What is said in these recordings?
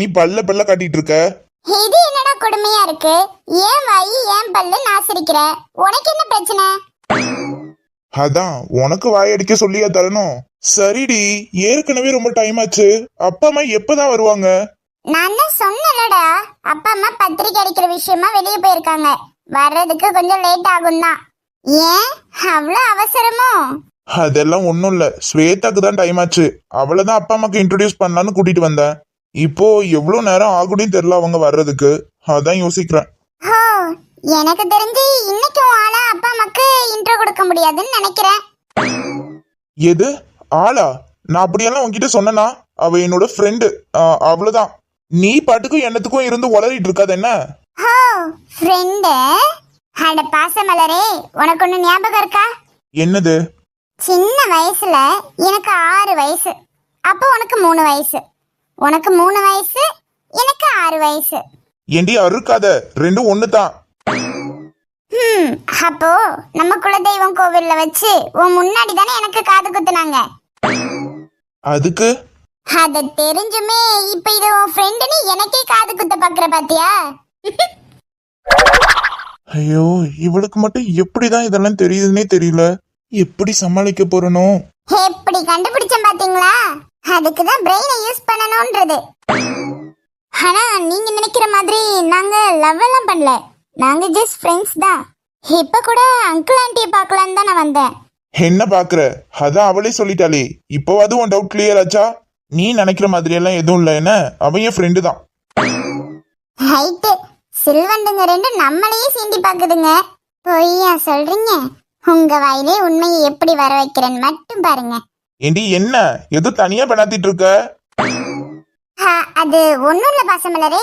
நீ பல்ல பல்ல காட்டிட்டு இருக்க? இது என்னடா கொடுமையா இருக்கு? ஏன் வாய் ஏன் பல்லு நாசிரிக்கிற? உனக்கு என்ன பிரச்சனை? அதான் உனக்கு வாயடிக்க சொல்லியா தரணும். சரிடி ஏற்கனவே ரொம்ப டைம் ஆச்சு. அப்பா அம்மா எப்பதான் வருவாங்க? நான் தான் சொன்னேன்லடா. அப்பா அம்மா பத்திரிக்கை அடிக்கிற விஷயமா வெளியே போயிருக்காங்க. வர்றதுக்கு கொஞ்சம் லேட் ஆகும் தான். ஏன்? அவ்வளோ அவசரமோ? அதெல்லாம் ஒண்ணும் இல்ல. ஸ்வேதாக்கு தான் டைம் ஆச்சு. அவளதான் அப்பா அம்மாக்கு இன்ட்ரோடியூஸ் பண்ணலான்னு கூட்டிட்டு வந்தேன். இப்போ எவ்வளவு நேரம் ஆகும்னு தெரியல அவங்க வர்றதுக்கு. அதான் யோசிக்கிறேன். ஹோ எனக்கு தெரிஞ்சு இன்னைக்கு ஆளா அப்பா அம்மாக்கு இன்ட்ரோ கொடுக்க முடியாதுன்னு நினைக்கிறேன். எது? ஆளா? நான் அப்படியெல்லாம் உன்கிட்ட சொன்னனா? அவ என்னோட ஃப்ரெண்டு அவ்வளவுதான். நீ பாட்டுக்கும் என்னத்துக்கும் இருந்து உளறிட்டு இருக்காது என்ன? ஹோ ஃப்ரெண்டு அட பாசமலரே உனக்கு ஒன்று ஞாபகம் இருக்கா? என்னது? சின்ன வயசுல எனக்கு ஆறு வயசு. அப்போ உனக்கு மூணு வயசு. உனக்கு மூணு வயசு எனக்கு ஆறு வயசு. ஏண்டி அறுக்காத? ரெண்டும் ஒண்ணுதான். ஹம் அப்போ நம்ம குலதெய்வம் கோவில்ல வச்சு உன் முன்னாடி தானே எனக்கு காது குத்துனாங்க. அதுக்கு? அத தெரிஞ்சுமே இப்ப இது உன் ஃப்ரெண்டுன்னு எனக்கே காது குத்த பாக்குற பாத்தியா? ஐயோ இவளுக்கு மட்டும் எப்படிதான் இதெல்லாம் தெரியுதுன்னே தெரியல. எப்படி சமாளிக்க போறனோ? எப்படி கண்டுபிடிச்சேன் பாத்தீங்களா? அதுக்கு தான் பிரெயினை யூஸ் பண்ணணும்ன்றது. ஆனா நீங்க நினைக்கிற மாதிரி நாங்க லவ் எல்லாம் பண்ணல. நாங்க ஜஸ்ட் ஃப்ரெண்ட்ஸ் தான். இப்ப கூட அங்கிள் ஆண்டியை பார்க்கலான்னு தான் நான் வந்தேன். என்ன பாக்குற அதான் அவளே சொல்லிட்டாளே. இப்போவாது உன் டவுட் கிளியர் ஆச்சா? நீ நினைக்கிற மாதிரி எல்லாம் எதுவும் இல்ல என்ன? அவன் என் ஃப்ரெண்டு தான். ஹைட்டு சில்வண்டுங்க ரெண்டு நம்மளையே சீண்டி பாக்குதுங்க பொய்யா சொல்றீங்க? உங்க வாயிலே உண்மையை எப்படி வர வைக்கிறேன்னு மட்டும் பாருங்க. ஏண்டி என்ன? ஏதோ தனியா பண்ணாத்திட்டு இருக்க? அது ஒண்ணும் இல்ல பாசமலரே.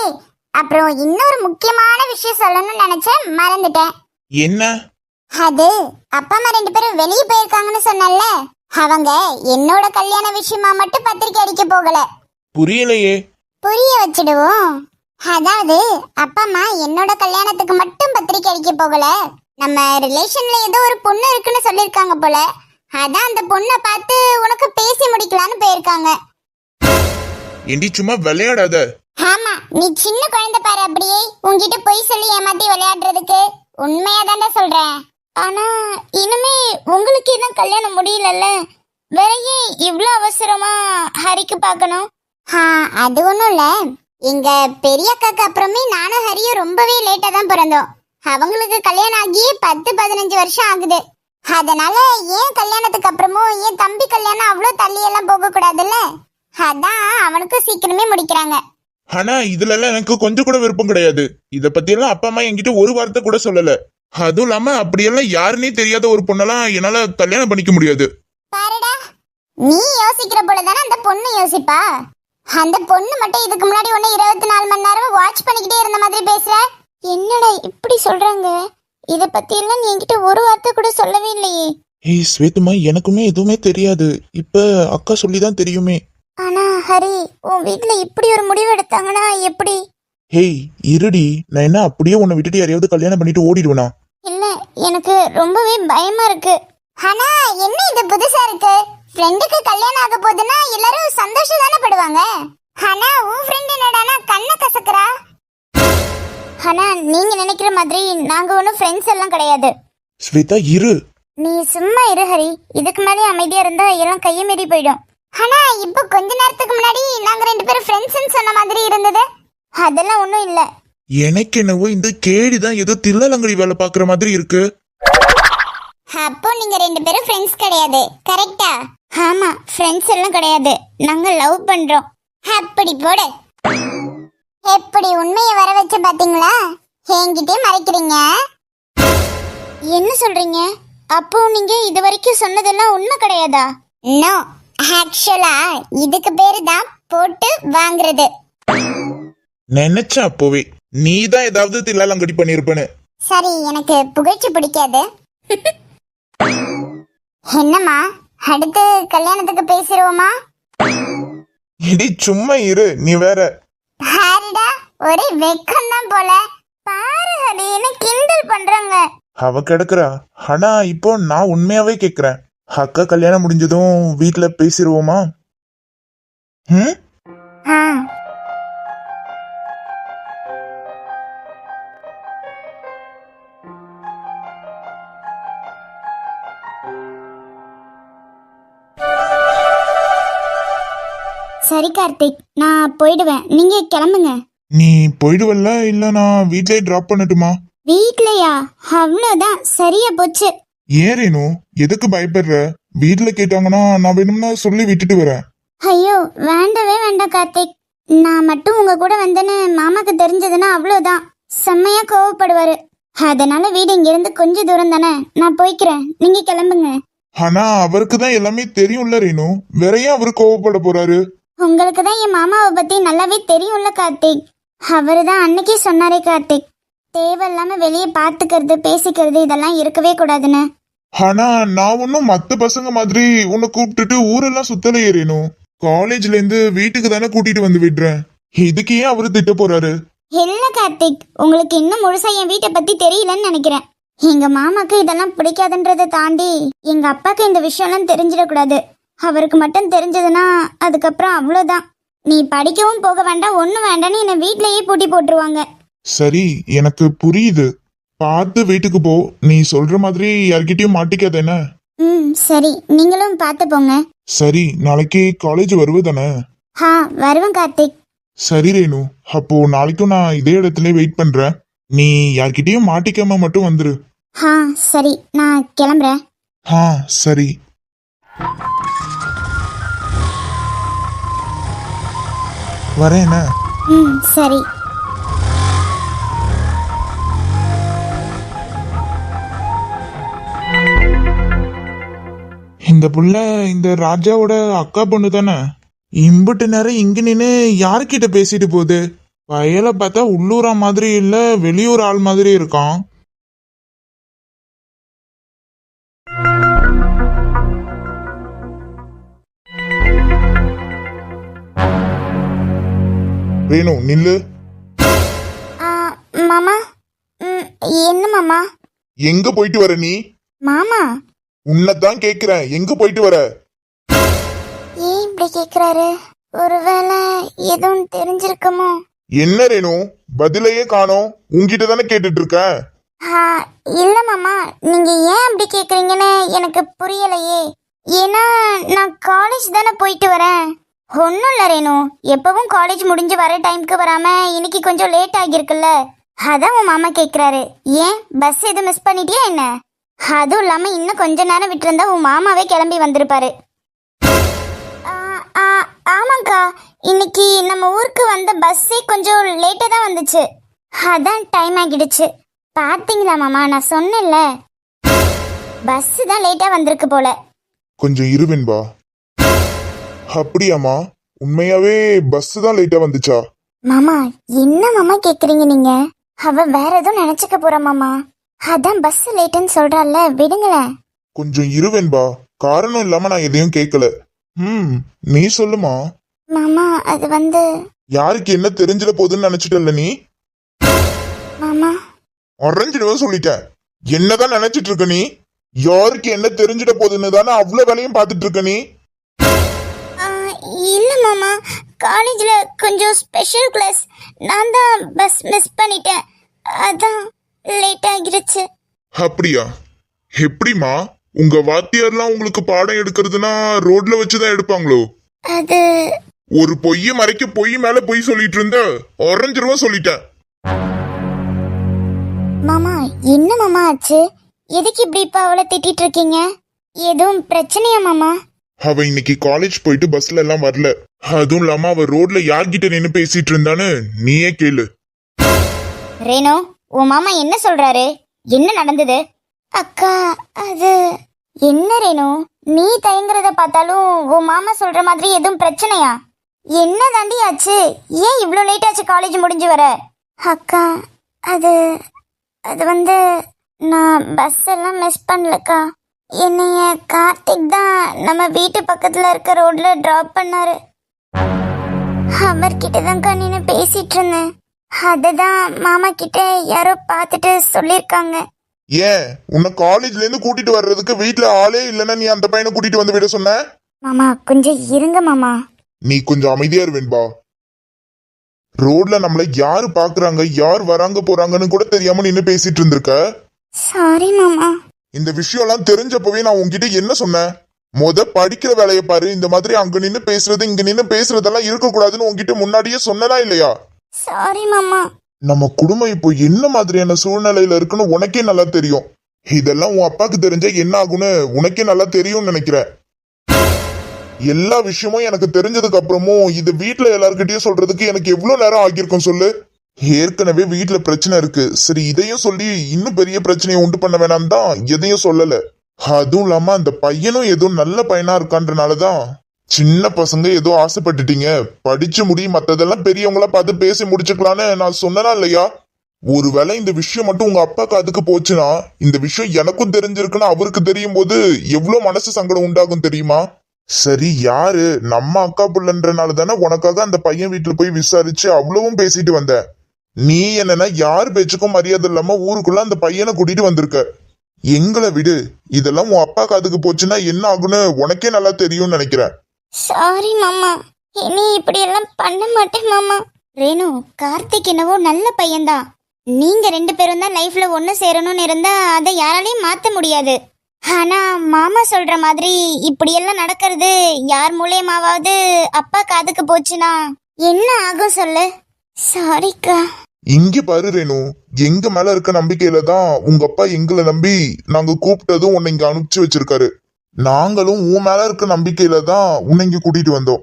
அப்புறம் இன்னொரு முக்கியமான விஷயம் சொல்லணும்னு நினைச்சேன் மறந்துட்டேன். என்ன? அது அப்பா அம்மா ரெண்டு பேரும் வெளியே போயிருக்காங்கன்னு சொன்னல அவங்க என்னோட கல்யாண விஷயமா மட்டும் பத்திரிக்கை அடிக்க போகல. புரியலையே. புரிய வச்சிடுவோம். அதாவது அப்பா அம்மா என்னோட கல்யாணத்துக்கு மட்டும் பத்திரிக்கை அடிக்க போகல. நம்ம ரிலேஷன்ல ஏதோ ஒரு பொண்ணு இருக்குன்னு சொல்லிருக்காங்க போல. அதான் அந்த பொண்ணை பார்த்து உனக்கு பேசி முடிக்கலான்னு போயிருக்காங்க. ஏண்டி சும்மா விளையாடாத? ஆமா நீ சின்ன குழந்தை பாரு அப்படியே. உன்கிட்ட பொய் சொல்லி ஏமாத்தி விளையாடுறதுக்கு உண்மையா தானே சொல்றேன். ஆனா இனிமே உங்களுக்கு இன்னும் கல்யாணம் முடியலல்ல? வேற ஏன் இவ்ளோ அவசரமா ஹரிக்கு பார்க்கணும்? அது ஒண்ணும் இல்ல. எங்க பெரிய அக்காக்கு அப்புறமே நானும் ஹரியும் ரொம்பவே லேட்டா தான் பிறந்தோம். அவங்களுக்கு கல்யாணம் ஆகி பத்து பதினஞ்சு வருஷம் ஆகுது. அதனால ஏன் கல்யாணத்துக்கு அப்புறமும் ஏன் தம்பி கல்யாணம் அவ்வளோ தள்ளி எல்லாம் போக கூடாதுல்ல அதான் அவனுக்கு சீக்கிரமே முடிக்கிறாங்க. ஆனா இதுல எல்லாம் எனக்கு கொஞ்சம் கூட விருப்பம் கிடையாது. இத பத்தி எல்லாம் அப்பா அம்மா என்கிட்ட ஒரு வார்த்தை கூட சொல்லல. அதுவும் இல்லாம அப்படியெல்லாம் யாருன்னே தெரியாத ஒரு பொண்ணெல்லாம் என்னால கல்யாணம் பண்ணிக்க முடியாது. பாருடா நீ யோசிக்கிற போல தானே அந்த பொண்ணு யோசிப்பா? அந்த பொண்ணு மட்டும் இதுக்கு முன்னாடி ஒண்ணு இருபத்தி நாலு மணி நேரம் வாட்ச் பண்ணிக்கிட்டே இருந்த மாதிரி பேசுற? என்னடா இப்படி சொல்றாங்க? இத பத்தி எல்லாம் நீ என்கிட்ட ஒரு வார்த்தை கூட சொல்லவே இல்லையே. ஏய் ஸ்வேதமா எனக்குமே எதுவுமே தெரியாது. இப்ப அக்கா சொல்லிதான் தெரியுமே. ஆனா ஹரி உன் வீட்ல இப்படி ஒரு முடிவு எடுத்தாங்கன்னா எப்படி? ஹேய் இருடி. நான் என்ன அப்படியே உன்னை விட்டுட்டு யாரையாவது கல்யாணம் பண்ணிட்டு ஓடிடுவேனா? இல்ல எனக்கு ரொம்பவே பயமா இருக்கு. ஆனா என்ன இது புதுசா இருக்கு? ஃப்ரெண்டுக்கு கல்யாணம் ஆக போகுதுன்னா எல்லாரும் சந்தோஷம் தானே படுவாங்க? ஆனா உன் ஃப்ரெண்ட் என்னடானா கண்ணை கசக்குறா. ஆனா நீங்க நினைக்கிற மாதிரி நாங்க ஒன்றும் ஃப்ரெண்ட்ஸ் எல்லாம் கிடையாது. ஸ்வேதா இரு. நீ சும்மா இரு ஹரி. இதுக்கு மேலே அமைதியா இருந்தா எல்லாம் கையை மீறி போயிடும். ஆனா இப்போ கொஞ்ச நேரத்துக்கு முன்னாடி நாங்க ரெண்டு பேரும் ஃப்ரெண்ட்ஸ்னு சொன்ன மாதிரி இருந்தது. அதெல்லாம் ஒன்றும் இல்லை. எனக்கு என்னவோ இந்த கேடிதான் ஏதோ தில்லலங்கடி வேலை பாக்குற மாதிரி இருக்கு. அப்போ நீங்க ரெண்டு பேரும் ஃப்ரெண்ட்ஸ் கிடையாது கரெக்டா ஆமா ஃப்ரெண்ட்ஸ் எல்லாம் கிடையாது. நாங்க லவ் பண்றோம். அப்படி போடு. எப்படி உண்மையை வர வச்சு பாத்தீங்களா என்கிட்டே மறைக்கிறீங்க. என்ன சொல்றீங்க? அப்போ நீங்க இது வரைக்கும் சொன்னதெல்லாம் உண்மை கிடையாதா? நோ ஆக்சுவலா இதுக்கு பேரு தான் போட்டு வாங்குறது. நினைச்சேன் அப்போவே நீ தான் ஏதாவது தில்லாலங்கடி பண்ணிருப்பேன்னு. சரி எனக்கு புகழ்ச்சி பிடிக்காது. என்னம்மா அடுத்து கல்யாணத்துக்கு பேசிடுவோமா இடி சும்மா இரு நீ வேற. ஒரே வெக்கம் தான் போல. பாரு ஹரின்னு கிண்டல் பண்றாங்க. அவ கிடக்குறா. ஆனா இப்போ நான் உண்மையாவே கேக்குறேன். அக்கா கல்யாணம் முடிஞ்சதும் வீட்ல பேசிடுவோமா ம்? ஆ. சரி கார்த்திக் நான் போயிடுவேன். நீங்க கிளம்புங்க. நீ போயிடுவல்ல? இல்ல நான் வீட்லயே டிராப் பண்ணட்டுமா? வீட்லயா? அவ்வளோதான் சரியா போச்சு. ஏன் ரேணு? எதுக்கு பயப்படுற? வீட்ல கேட்டாங்கன்னா நான் வேணும்னா சொல்லி விட்டுட்டு வரேன். ஐயோ வேண்டவே வேண்டாம் கார்த்திக். நான் மட்டும் உங்க கூட வந்தேன்னு மாமாக்கு தெரிஞ்சதுன்னா அவ்வளோதான் செம்மையா கோவப்படுவாரு. அதனால வீடு இங்கிருந்து கொஞ்சம் தூரம் தானே? நான் போய்க்கிறேன். நீங்க கிளம்புங்க. ஆனா அவருக்கு தான் எல்லாமே தெரியும்ல ரேணு. வேற ஏன் அவரு கோவப்பட போறாரு? உங்களுக்கு தான் என் மாமாவை பத்தி நல்லாவே தெரியும்ல கார்த்திக். அவரு தான் அன்னைக்கே சொன்னாரே கார்த்திக். தேவையில்லாம வெளியே பார்த்துக்கிறது பேசிக்கிறது இதெல்லாம் இருக்கவே கூடாதுன்னு. ஆனா நான் ஒன்னும் மத்த பசங்க மாதிரி உன்னை கூப்பிட்டுட்டு ஊரெல்லாம் சுத்தலையே ரேணு காலேஜ்ல இருந்து வீட்டுக்கு தானே கூட்டிட்டு வந்து விடுறேன். இதுக்கு ஏன் அவரு திட்ட போறாரு? இல்ல கார்த்திக் உங்களுக்கு இன்னும் முழுசா என் வீட்டை பத்தி தெரியலன்னு நினைக்கிறேன். எங்க மாமாக்கு இதெல்லாம் பிடிக்காதுன்றதை தாண்டி எங்க அப்பாக்கு இந்த விஷயம்லாம் தெரிஞ்சிடக்கூடாது. அவருக்கு மட்டும் தெரிஞ்சதுன்னா அதுக்கப்புறம் அவ்வளோதான் நீ படிக்கவும் போக வேண்டாம் ஒன்றும் வேண்டாம்னு என்னை வீட்லயே பூட்டி போட்டுருவாங்க. சரி எனக்கு புரியுது. பார்த்து வீட்டுக்கு போ. நீ சொல்ற மாதிரி யார்கிட்டயும் மாட்டிக்காத என்ன? ம் சரி. நீங்களும் பார்த்து போங்க. சரி நாளைக்கு காலேஜ் வருவதானே ஹா வருவேன் கார்த்திக். சரி ரேணு. அப்போ நாளைக்கும் நான் இதே இடத்துல வெயிட் பண்றேன். நீ யார்கிட்டயும் மாட்டிக்காம மட்டும் வந்துரு. ஹா சரி. நான் கிளம்புறேன். ஆ சரி. வரேன்? என்ன ம் சரி. இந்த புள்ள இந்த ராஜாவோட அக்கா பொண்ணு தானே? இம்புட்டு நேரம் இங்க நின்னு யார்கிட்ட பேசிட்டு போகுது? வயலை பார்த்தா உள்ளூரா மாதிரி இல்ல வெளியூர் ஆள் மாதிரி இருக்கான். ரேணு நில்லு. மாமா? என்ன மாமா? எங்க போயிட்டு வர நீ? மாமா? உன்னைத்தான் கேக்குறேன். எங்க போயிட்டு வர? ஏன் இப்படி கேக்குறாரு? ஒருவேளை எதுவும் தெரிஞ்சிருக்குமோ? என்ன ரேணு? பதிலையே காணோம். உன்கிட்ட தானே கேட்டுட்டு இருக்கேன் இல்ல மாமா. நீங்க ஏன் அப்படி கேக்குறீங்கன்னு எனக்கு புரியலையே. ஏன்னா நான் காலேஜ் தானே போயிட்டு வரேன். ஒன்றும் இல்லை ரேணு. எப்பவும் காலேஜ் முடிஞ்சு வர டைம்க்கு வராம இன்னைக்கு கொஞ்சம் லேட் ஆகியிருக்குல்ல. அதான் உன் மாமா கேட்குறாரு ஏன்? பஸ் எதுவும் மிஸ் பண்ணிட்டியா என்ன? அதுவும் இல்லாமல் இன்னும் கொஞ்ச நேரம் விட்டுருந்தா உன் மாமாவே கிளம்பி வந்திருப்பாரு. ஆமாங்க்கா ஆமாக்கா இன்னைக்கு நம்ம ஊருக்கு வந்த பஸ்ஸே கொஞ்சம் லேட்டாக தான் வந்துச்சு. அதான் டைம் ஆகிடுச்சு. பார்த்தீங்களா மாமா? நான் சொன்னேன்ல. பஸ் தான் லேட்டாக வந்திருக்கு போல. கொஞ்சம் இருவென்பா அப்படியாம்மா? உண்மையாவே பஸ் தான் லேட்டா வந்துச்சா? மாமா என்ன மாமா கேக்குறீங்க நீங்க? அவ வேற எதுவும் நினைச்சுக்க போறா மாமா. அதான் பஸ் லேட்டுன்னு சொல்றால விடுங்களேன். கொஞ்சம் இருவென்பா காரணம் இல்லாம நான் எதையும் கேட்கல ம் நீ சொல்லுமா? மாமா அது வந்து யாருக்கு என்ன தெரிஞ்சிட போகுதுன்னு நினைச்சிட்டல்ல நீ? மாமா. உறைஞ்சிடுவ சொல்லிட்டேன் என்னதான் நினைச்சிட்டு இருக்க நீ? யாருக்கு என்ன தெரிஞ்சிட போகுதுன்னு தானே அவ்வளவு வேலையும் பார்த்துட்டு இருக்க நீ? இல்ல மாமா காலேஜ்ல கொஞ்சம் ஸ்பெஷல் கிளாஸ் நான் தான் பஸ் மிஸ் பண்ணிட்டேன். அதான் லேட் ஆகிடுச்சு அப்படியா? எப்படிமா உங்க வாத்தியார்லாம் உங்களுக்கு பாடம் எடுக்கிறதுனா ரோட்ல வச்சுதான் எடுப்பாங்களோ? அது ஒரு பொய்ய மறைக்க பொய் மேல பொய் சொல்லிட்டு இருந்த உறைஞ்சிருவ சொல்லிட்டேன் மாமா என்ன மாமா ஆச்சு? எதுக்கு இப்படி இப்ப அவளை திட்டிட்டு இருக்கீங்க? எதுவும் பிரச்சனையா மாமா? அவ இன்னைக்கு காலேஜ் போயிட்டு பஸ்ல எல்லாம் வரல. அதுவும் இல்லாம அவ ரோட்ல யார்கிட்ட நின்னு பேசிட்டு இருந்தான்னு நீயே கேளு. ரேணு உன் மாமா என்ன சொல்றாரு? என்ன நடந்தது? அக்கா அது என்ன ரேணு? நீ தயங்குறத பார்த்தாலும் உன் மாமா சொல்ற மாதிரி எதுவும் பிரச்சனையா? என்ன தாண்டி ஆச்சு? ஏன் இவ்வளோ லேட் ஆச்சு காலேஜ் முடிஞ்சு வர? அக்கா அது அது வந்து நான் பஸ் எல்லாம் மிஸ் பண்ணலக்கா. என்னைய கார்த்திக் தான் நம்ம வீட்டு பக்கத்துல இருக்க ரோட்ல டிராப் பண்ணாரு. அவர்கிட்ட தான்க்கா நின்று பேசிட்டு இருந்தேன். அதுதான் மாமா கிட்ட யாரோ பார்த்துட்டு சொல்லியிருக்காங்க. ஏன் உன்னை காலேஜ்ல இருந்து கூட்டிட்டு வர்றதுக்கு வீட்ல ஆளே இல்லைன்னா நீ அந்த பையனை கூட்டிட்டு வந்து விட சொன்ன? மாமா கொஞ்சம் இருங்க மாமா. நீ கொஞ்சம் அமைதியா இருவேன்பா ரோட்ல நம்மள யாரு பாக்குறாங்க யார் வராங்க போறாங்கன்னு கூட தெரியாம நின்னு பேசிட்டு இருந்திருக்க? சாரி மாமா. இந்த விஷயம்லாம் தெரிஞ்சப்பவே நான் உன்கிட்ட என்ன சொன்னேன்? முத படிக்கிற வேலையை பாரு இந்த மாதிரி அங்க நின்னு பேசுறது இங்க நின்னு பேசுறதெல்லாம் இருக்கக்கூடாதுன்னு உன்கிட்ட முன்னாடியே சொன்னதா இல்லையா? சாரி மாமா. நம்ம குடும்பம் இப்போ என்ன மாதிரியான சூழ்நிலையில இருக்குன்னு உனக்கே நல்லா தெரியும். இதெல்லாம் உன் அப்பாக்கு தெரிஞ்சா என்ன ஆகும்னு உனக்கே நல்லா தெரியும்னு நினைக்கிறேன் எல்லா விஷயமும் எனக்கு தெரிஞ்சதுக்கு அப்புறமும் இது வீட்ல எல்லார்கிட்டயும் சொல்றதுக்கு எனக்கு எவ்வளவு நேரம் ஆகியிருக்கும் சொல்லு? ஏற்கனவே வீட்டுல பிரச்சனை இருக்கு. சரி இதையும் சொல்லி இன்னும் பெரிய பிரச்சனையை உண்டு பண்ண வேணாம் தான் எதையும் சொல்லல. அதுவும் இல்லாம அந்த பையனும் ஏதோ நல்ல பையனா இருக்கான்றனாலதான் சின்ன பசங்க ஏதோ ஆசைப்பட்டுட்டீங்க. படிச்சு முடி மத்ததெல்லாம் பெரியவங்களா பார்த்து பேசி முடிச்சுக்கலான்னு நான் சொன்னனா இல்லையா? ஒருவேளை இந்த விஷயம் மட்டும் உங்க அப்பா காதுக்கு போச்சுன்னா இந்த விஷயம் எனக்கும் தெரிஞ்சிருக்குன்னு அவருக்கு தெரியும் போது எவ்வளவு மனசு சங்கடம் உண்டாகும் தெரியுமா? சரி யாரு? நம்ம அக்கா பிள்ளைன்றனால தானே உனக்காக அந்த பையன் வீட்டுல போய் விசாரிச்சு அவ்வளவும் பேசிட்டு வந்தேன் நீ என்னன்னா யார் பேச்சுக்கும் மரியாதை இல்லாம ஊருக்குள்ள அந்த பையனை கூட்டிட்டு வந்திருக்க? எங்களை விடு. இதெல்லாம் உன் அப்பா காதுக்கு போச்சுன்னா என்ன ஆகும்னு உனக்கே நல்லா தெரியும்னு நினைக்கிறேன். சாரி மாமா. இனி இப்படி எல்லாம் பண்ண மாட்டேன் மாமா. ரேணு கார்த்திக் என்னவோ நல்ல பையன்தான். நீங்க ரெண்டு பேரும் தான் லைஃப்ல ஒண்ணு சேரணும்னு இருந்தா அதை யாராலையும் மாத்த முடியாது. ஆனா மாமா சொல்ற மாதிரி இப்படி எல்லாம் நடக்கிறது யார் மூலியமாவது அப்பா காதுக்கு போச்சுன்னா என்ன ஆகும் சொல்லு? சாரிக்கா இங்க பாரு ரேணு. எங்க மேல இருக்க நம்பிக்கையில தான் உங்க அப்பா எங்களை நம்பி நாங்க கூப்பிட்டதும் உன்னை இங்க அனுப்பிச்சு வச்சிருக்காரு. நாங்களும் உன் மேல இருக்க நம்பிக்கையில தான் உன்னை இங்க கூட்டிட்டு வந்தோம்.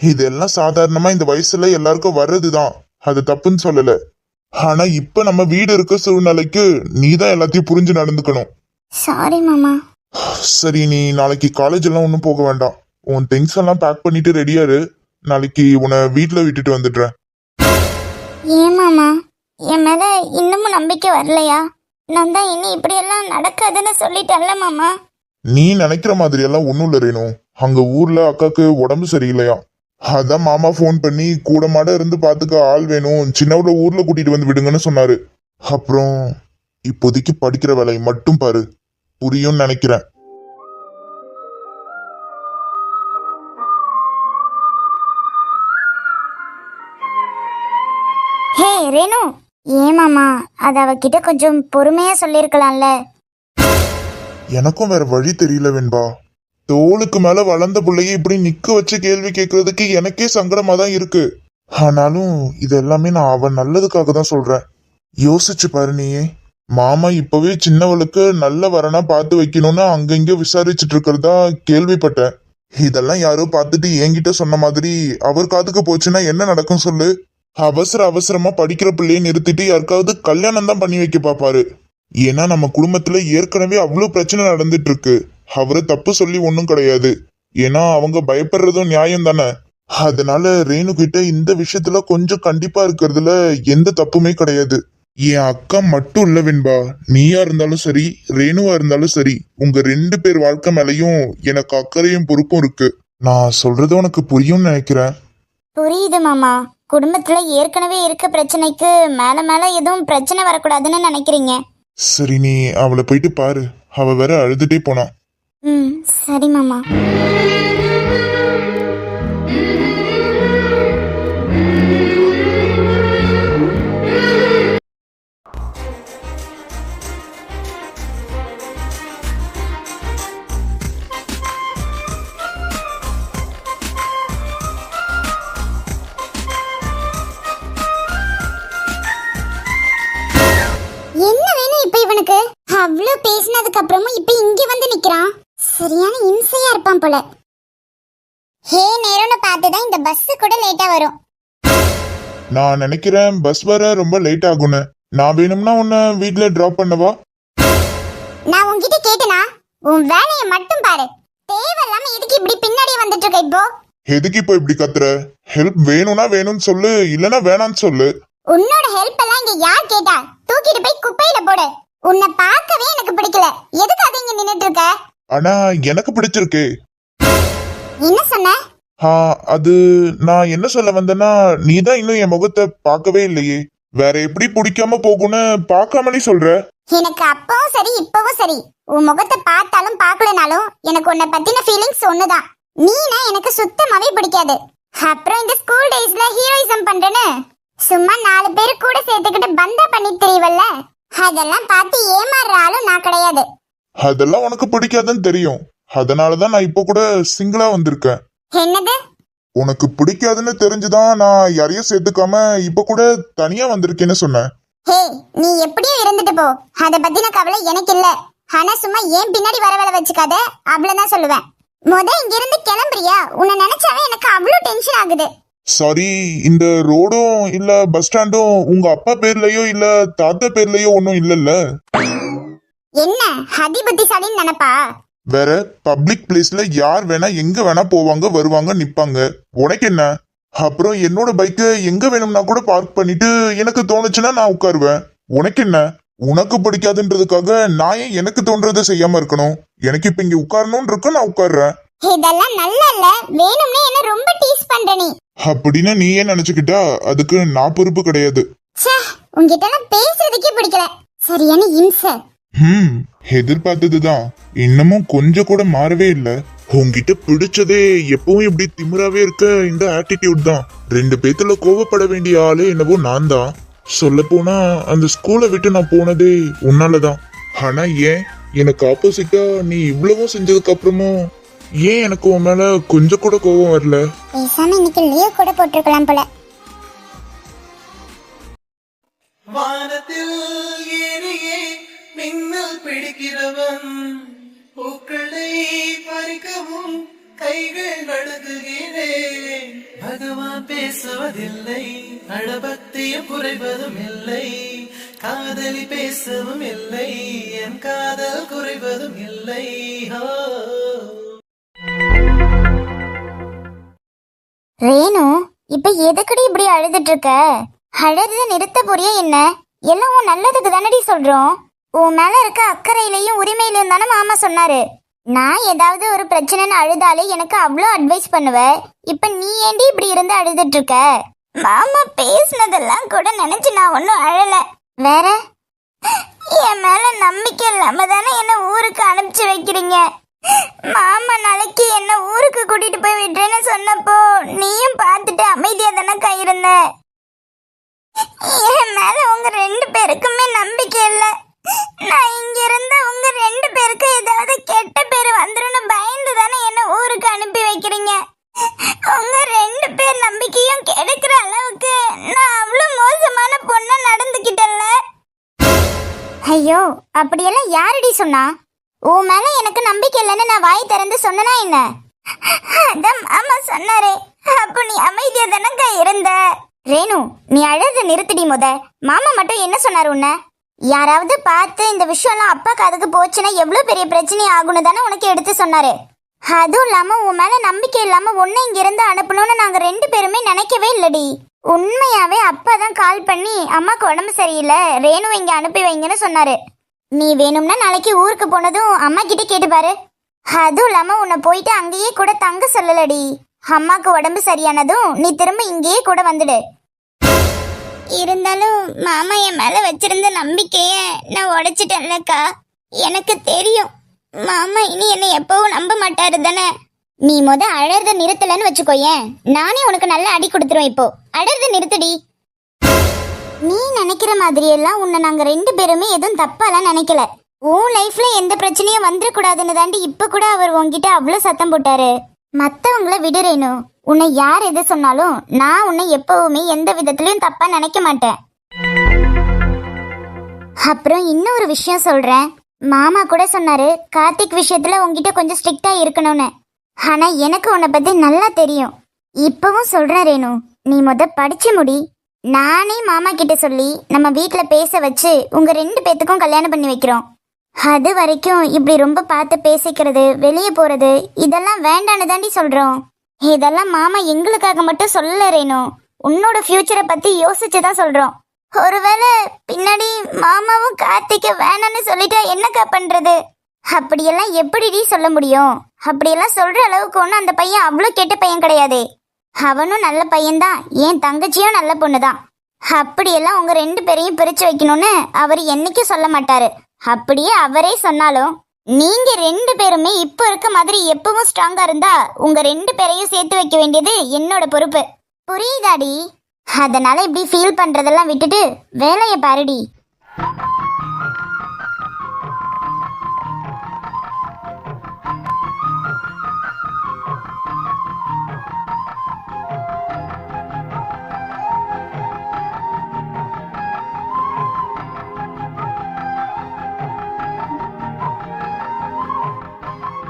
இதெல்லாம் சாதாரணமா இந்த வயசுல எல்லாருக்கும் வர்றதுதான். அது தப்புன்னு சொல்லல. ஆனா இப்ப நம்ம வீடு இருக்க சூழ்நிலைக்கு நீ தான் எல்லாத்தையும் புரிஞ்சு நடந்துக்கணும். சாரி மாமா. சரி நீ நாளைக்கு காலேஜ் எல்லாம் ஒன்றும் போக வேண்டாம். உன் திங்ஸ் எல்லாம் பேக் பண்ணிட்டு ரெடியாரு நாளைக்கு உன்னை வீட்ல விட்டுட்டு வந்துடுறேன். ஏமாமா என் மேல இன்னமும் நம்பிக்கை வரலையா? நான் தான் இனி இப்படியெல்லாம் நடக்காதுன்னு சொல்லிட்டேன்ல மாமா. நீ நினைக்கிற மாதிரி எல்லாம் ஒண்ணும் இல்ல ரேணு. அங்க ஊர்ல அக்காக்கு உடம்பு சரியில்லையா? அதான் மாமா ஃபோன் பண்ணி கூட மாட இருந்து பாத்துக்க ஆள் வேணும். சின்னவள ஊர்ல கூட்டிட்டு வந்து விடுங்கன்னு சொன்னாரு. அப்புறம் இப்போதைக்கு படிக்கிற வேலையை மட்டும் பாரு. புரியும்னு நினைக்கிறேன். ஹே ரேணு. ஏமாமா அது அவகிட்ட கொஞ்சம் பொறுமையா சொல்லியிருக்கலாம்ல எனக்கும் வேற வழி தெரியல வெண்பா. தோளுக்கு மேல வளர்ந்த பிள்ளைய இப்படி நிக்க வச்சு கேள்வி கேட்கறதுக்கு எனக்கே சங்கடமா தான் இருக்கு. ஆனாலும் இது எல்லாமே நான் அவன் நல்லதுக்காக தான் சொல்றேன். யோசிச்சு பாரு நீயே மாமா இப்பவே சின்னவளுக்கு நல்ல வரனா பார்த்து வைக்கணும்னு அங்கங்க விசாரிச்சுட்டு இருக்கிறதா கேள்விப்பட்டேன். இதெல்லாம் யாரோ பார்த்துட்டு என்கிட்ட சொன்ன மாதிரி அவர் காதுக்கு போச்சுன்னா என்ன நடக்கும் சொல்லு? அவசர அவசரமா படிக்கிற பிள்ளைய நிறுத்திட்டு யாருக்காவது கல்யாணம் தான் பண்ணி வைக்க பாப்பாரு. ஏன்னா நம்ம குடும்பத்துல ஏற்கனவே அவ்வளவு பிரச்சனை நடந்துட்டு இருக்கு அவரு தப்பு சொல்லி ஒன்றும் கிடையாது. ஏன்னா அவங்க பயப்படுறதும் நியாயம் தானே. அதனால ரேணு கிட்ட இந்த விஷயத்துல கொஞ்சம் கண்டிப்பா இருக்கிறதுல எந்த தப்புமே கிடையாது. என் அக்கா மட்டும் இல்ல வெண்பா. நீயா இருந்தாலும் சரி ரேணுவா இருந்தாலும் சரி உங்க ரெண்டு பேர் வாழ்க்கை மேலையும் எனக்கு அக்கறையும் பொறுப்பும் இருக்கு. நான் சொல்றது உனக்கு புரியும்னு நினைக்கிறேன். புரியுது மாமா. குடும்பத்துல ஏற்கனவே இருக்க பிரச்சனைக்கு மேல மேல எதுவும் பிரச்சனை வரக்கூடாதுன்னு நினைக்கிறீங்க? சரி நீ அவளை போயிட்டு பாரு. அவ வேற அழுதுட்டே போனா. ம் சரி மாமா. நான் நினைக்கிறேன் பஸ் வர ரொம்ப லேட் ஆகும்னு. நான் வேணும்னா உன்னை வீட்ல டிராப் பண்ணவா? நான் உன்கிட்ட கேட்டனா? உன் வேலையை மட்டும் பாரு. தேவையில்லாம எதுக்கு இப்படி பின்னாடி வந்துட்டு இருக்க இப்போ? எதுக்கு இப்போ இப்படி கத்துற? ஹெல்ப் வேணும்னா வேணும்னு சொல்லு இல்லனா வேணாம்னு சொல்லு. உன்னோட ஹெல்ப் எல்லாம் இங்க யார் கேட்டா? தூக்கிட்டு போய் குப்பையில போடு. உன்னை பார்க்கவே எனக்கு பிடிக்கல. எதுக்கு அது இங்க நின்னுட்டு இருக்க? ஆனா எனக்கு பிடிச்சிருக்கே. என்ன சொன்ன? ஆ அது நான் என்ன சொல்ல வந்தேன்னா நீ தான் இன்னும் என் முகத்தை பார்க்கவே இல்லையே. வேற எப்படி பிடிக்காம போகும்னு பார்க்காமலே சொல்ற. எனக்கு அப்பவும் சரி இப்பவும் சரி. உன் முகத்தை பார்த்தாலும் பார்க்கலனாலும் எனக்கு உன்னை பத்தின ஃபீலிங்ஸ் ஒண்ணுதான். நீனா எனக்கு சுத்தமாவே பிடிக்காது. அப்புறம் இந்த ஸ்கூல் டேஸ்ல ஹீரோயிசம் பண்றேன்னு. சும்மா நாலு பேர் கூட சேர்த்துக்கிட்டு பந்தா பண்ணி தெரியவல்ல அதெல்லாம் பார்த்து ஏமாறுற ஆளும் நான் கிடையாது. அதெல்லாம் உனக்கு பிடிக்காதுன்னு தெரியும். அதனாலதான் நான் இப்போ கூட சிங்கிளா வந்திருக்கேன். என்னது? உனக்கு பிடிக்காதுன்னு தெரிஞ்சுதான் நான் யாரையும் சேர்த்துக்காம இப்ப கூட தனியா வந்திருக்கேன்னு சொன்னேன். ஹே நீ எப்படியும் இருந்துட்டு போ. அத பத்தின கவலை எனக்கு இல்ல. ஆனா சும்மா ஏன் பின்னாடி வரவழ வச்சுக்காத? அவ்வளவுதான் சொல்லுவேன். முத இங்க இருந்து கிளம்புறியா? உன்னை நினைச்சாவே எனக்கு அவ்வளவு டென்ஷன் ஆகுது. சாரி இந்த ரோடும் இல்ல பஸ் ஸ்டாண்டும் உங்க அப்பா பேர்லயோ இல்ல தாத்தா பேர்லயோ ஒன்னும் இல்லல்ல? என்ன? அதி புத்திசாலின்னு நினைப்பா? வேற பப்ளிக் பிளேஸ்ல யார் வேணா எங்க வேணா போவாங்க வருவாங்க நிப்பாங்க. உனக்கு என்ன? அப்புறம் என்னோட பைக்கை எங்க வேணும்னா கூட பார்க் பண்ணிட்டு எனக்கு தோணுச்சுன்னா நான் உட்காருவேன். உனக்கு என்ன? உனக்கு பிடிக்காதுன்றதுக்காக நான் ஏன் எனக்கு தோன்றதை செய்யாம இருக்கணும்? எனக்கு இப்ப இங்க உட்காரணும்னு இருக்கு நான் உட்கார்றேன். இதெல்லாம் நல்லா இல்ல. வேணும்னே என்ன ரொம்ப டீஸ் பண்ற நீ. அப்படின்னு நீ ஏன் நினைச்சுக்கிட்டா? அதுக்கு நான் பொறுப்பு கிடையாது. எல்லாம் பேசுறதுக்கே பிடிக்கல. சரியான இம்சை? ஹம் எதிர்பார்த்ததுதான். இன்னமும் கொஞ்சம் கூட மாறவே இல்ல. உன்கிட்ட பிடிச்சதே எப்பவும் இப்படி திமிராவே இருக்க இந்த ஆட்டிடியூட் தான். ரெண்டு பேத்துல கோவப்பட வேண்டிய ஆளே என்னவோ நான் தான். சொல்ல போனா அந்த ஸ்கூலை விட்டு நான் போனதே உன்னாலதான் ஆனா ஏன்? எனக்கு ஆப்போசிட்டா நீ இவ்வளவும் செஞ்சதுக்கு அப்புறமும் ஏன் எனக்கு உன் மேல கொஞ்சம் கூட கோவம் வரல? பேசாம இன்னைக்கு லீவ் கூட போட்டிருக்கலாம் போல. வானத்தில் பிடிக்கிறவன். பூக்களை பறிக்கவும் கைகள் நடுங்குகிறேன் பகவான் பேசுவதில்லை அழபக்தியும் குறைவதும் இல்லை. காதலி பேசவும் இல்லை என் காதல் குறைவதும் இல்லை. ரேணு இப்ப எதுக்கடி இப்படி அழுதுட்டு இருக்க? அழுறத நிறுத்த போறியா என்ன? எல்லாம் உன் நல்லதுக்கு தானடி சொல்றோம். உன் மேல இருக்க அக்கறையிலையும் உரிமையிலையும் தானே மாமா சொன்னாரு. நான் ஏதாவது ஒரு பிரச்சனைன்னு அழுதாலே எனக்கு அவ்வளோ அட்வைஸ் பண்ணுவ. இப்ப நீ ஏண்டி இப்படி இருந்து அழுதுட்டு இருக்க? மாமா பேசுனதெல்லாம் கூட நினைச்சு நான் ஒன்றும் அழல. வேற? என் மேல நம்பிக்கை இல்லாம தானே என்ன ஊருக்கு அனுப்பிச்சு வைக்கிறீங்க. மாமா நாளைக்கு என்ன ஊருக்கு கூட்டிட்டு போய் விட்டுறேன்னு சொன்னப்போ நீயும் பார்த்துட்டு அமைதியா தானே கையிருந்த என் மேல உங்க ரெண்டு பேருக்குமே நம்பிக்கை இல்லை. நான் இங்க இருந்தா உங்க ரெண்டு பேருக்கு ஏதாவது கெட்ட பேர் வந்துருன்னு பயந்து தானே என்ன ஊருக்கு அனுப்பி வைக்கிறீங்க? உங்க ரெண்டு பேர் நம்பிக்கையும் கெடுக்கிற அளவுக்கு நான் அவ்வளவு மோசமான பொண்ணா நடந்துக்கிட்டேன்ல. ஐயோ அப்படியெல்லாம் யாரடி சொன்னா? உன் மேல எனக்கு நம்பிக்கை இல்லைன்னு நான் வாய் திறந்து சொன்னனா என்ன? அதான் மாமா சொன்னாரே அப்போ நீ அமைதியா தானங்க இருந்த? ரேணு நீ அழகு நிறுத்திடி முத. மாமா மட்டும் என்ன சொன்னார் உன்ன? யாராவது பார்த்து இந்த விஷயம்லாம் அப்பா காதுக்கு போச்சுன்னா எவ்வளோ பெரிய பிரச்சனை ஆகும்னு தானே உனக்கு எடுத்து சொன்னாரு. அதுவும் இல்லாம உன் மேல நம்பிக்கை இல்லாம உன்னை இங்கேருந்து அனுப்பணும்னு நாங்க ரெண்டு பேருமே நினைக்கவே இல்லடி. உண்மையாவே அப்பா தான் கால் பண்ணி அம்மாக்கு உடம்பு சரியில்லை ரேணு இங்க அனுப்பி வைங்கன்னு சொன்னாரு. நீ வேணும்னா நாளைக்கு ஊருக்கு போனதும் அம்மா கிட்ட கேட்டுப்பாரு அதுவும் இல்லாம உன்னை போயிட்டு அங்கேயே கூட தங்க சொல்லலடி. அம்மாக்கு உடம்பு சரியானதும் நீ திரும்ப இங்கேயே கூட வந்துடு. இருந்தாலும் மாமா என் மேல வச்சிருந்த நம்பிக்கைய நான் உடைச்சிட்டேன்லக்கா. எனக்கு தெரியும். மாமா இனி என்னை எப்பவும் நம்ப மாட்டாரு தானே. நீ முத அழறத நிறுத்தலன்னு வச்சுக்கோயேன். நானே உனக்கு நல்ல அடி கொடுத்துருவேன் இப்போ. அழறத நிறுத்தடி. நீ நினைக்கிற மாதிரி எல்லாம் உன்னை நாங்க ரெண்டு பேருமே எதுவும் தப்பாலாம் நினைக்கல. உன் லைஃப்ல எந்த பிரச்சனையும் வந்துடக்கூடாதுன்னு தாண்டி இப்ப கூட அவர் உன்கிட்ட அவ்வளவு சத்தம் போட்டாரு. மத்தவங்கள விடுறேனும் உன்னை யார் எது சொன்னாலும் நான் உன்னை எப்பவுமே எந்த விதத்திலயும் தப்பா நினைக்க மாட்டேன். அப்புறம் இன்னொரு விஷயம் சொல்றேன். மாமா கூட சொன்னாரு கார்த்திக் விஷயத்துல உங்ககிட்ட கொஞ்சம் ஸ்ட்ரிக்டா இருக்கணும்னு. ஆனா எனக்கு உன்னை பத்தி நல்லா தெரியும். இப்பவும் சொல்றேன் ரேணு நீ முத படிச்சு முடி. நானே மாமா கிட்ட சொல்லி நம்ம வீட்ல பேச வச்சு உங்க ரெண்டு பேத்துக்கும் கல்யாணம் பண்ணி வைக்கிறோம். அது வரைக்கும் இப்படி ரொம்ப பார்த்து பேசிக்கிறது வெளியே போறது இதெல்லாம் வேண்டான்னு தாண்டி சொல்றோம். இதெல்லாம் மாமா எங்களுக்காக மட்டும் சொல்லல ரேணு. உன்னோட ஃபியூச்சரை பத்தி யோசிச்சு தான் சொல்றோம். ஒருவேளை பின்னாடி மாமாவும் கார்த்திக்க வேணான்னு சொல்லிட்டா என்னக்கா பண்றது? அப்படியெல்லாம் எப்படிடி சொல்ல முடியும்? அப்படியெல்லாம் சொல்ற அளவுக்கு ஒன்றும் அந்த பையன் அவ்வளோ கெட்ட பையன் கிடையாதே. அவனும் நல்ல பையன்தான். என் தங்கச்சியும் நல்ல பொண்ணுதான். அப்படியெல்லாம் உங்க ரெண்டு பேரையும் பிரிச்சு வைக்கணும்னு அவர் என்னைக்கும் சொல்ல மாட்டாரு. அப்படியே அவரே சொன்னாலும் நீங்க ரெண்டு பேருமே இப்போ இருக்க மாதிரி எப்பவும் ஸ்ட்ராங்கா இருந்தா உங்க ரெண்டு பேரையும் சேர்த்து வைக்க வேண்டியது என்னோட பொறுப்பு. புரியுதாடி? அதனால இப்படி ஃபீல் பண்றதெல்லாம் விட்டுட்டு வேலையை பாருடி.